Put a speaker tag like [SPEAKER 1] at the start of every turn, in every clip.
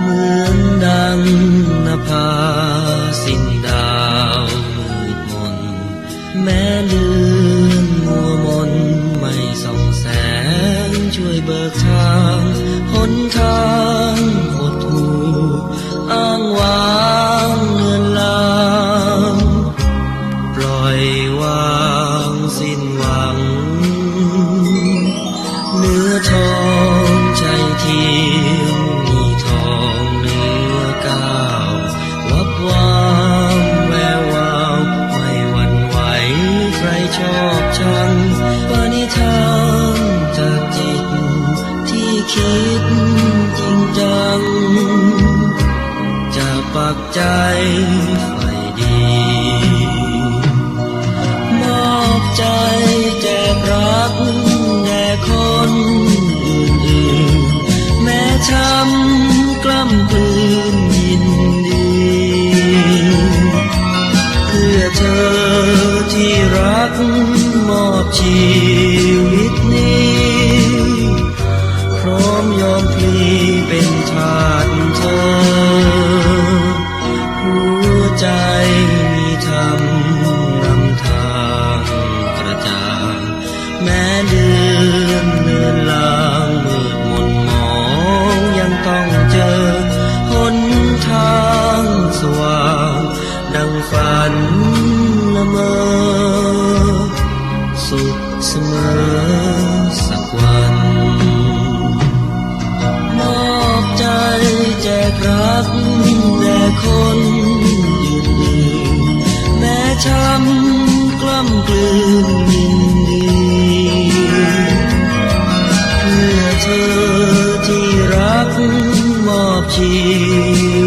[SPEAKER 1] เหมือนดังนภาสิ้นดาวมืดมน แม้ลือนมัวมน ไม่ส่องแสงช่วยเบิกทางหนทางากใจไฟดี มอบใจแจกรักแด่คนอื่นแม้ช้ำกล้ำกลืนยินดี เพื่อเธอที่รักมอบชีวิตนี้ พร้อมยอมพลีเป็นทาส ใจมีธรรมนำทางกระจางแม้เดือ
[SPEAKER 2] 음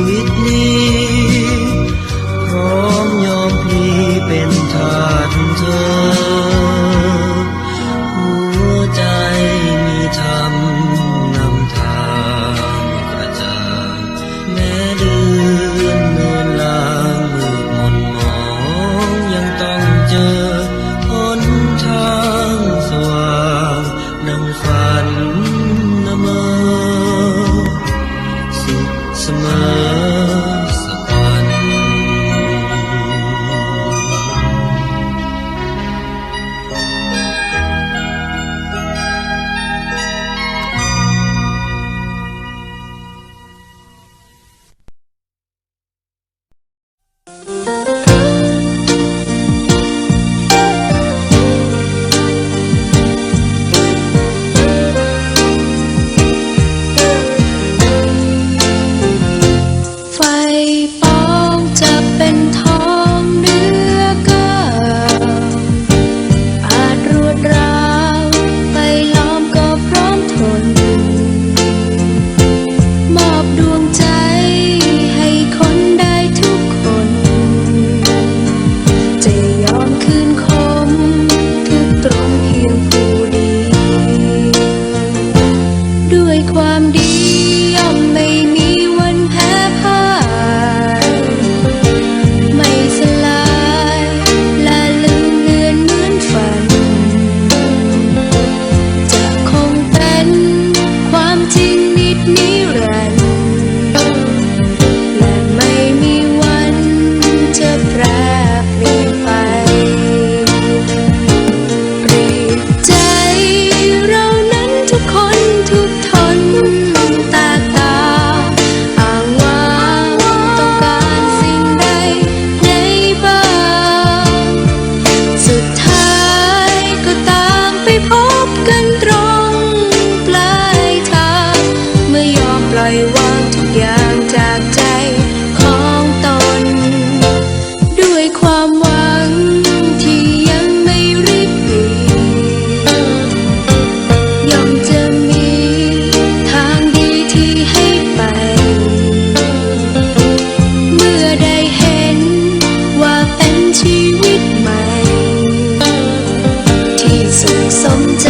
[SPEAKER 2] Sống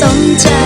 [SPEAKER 2] Sống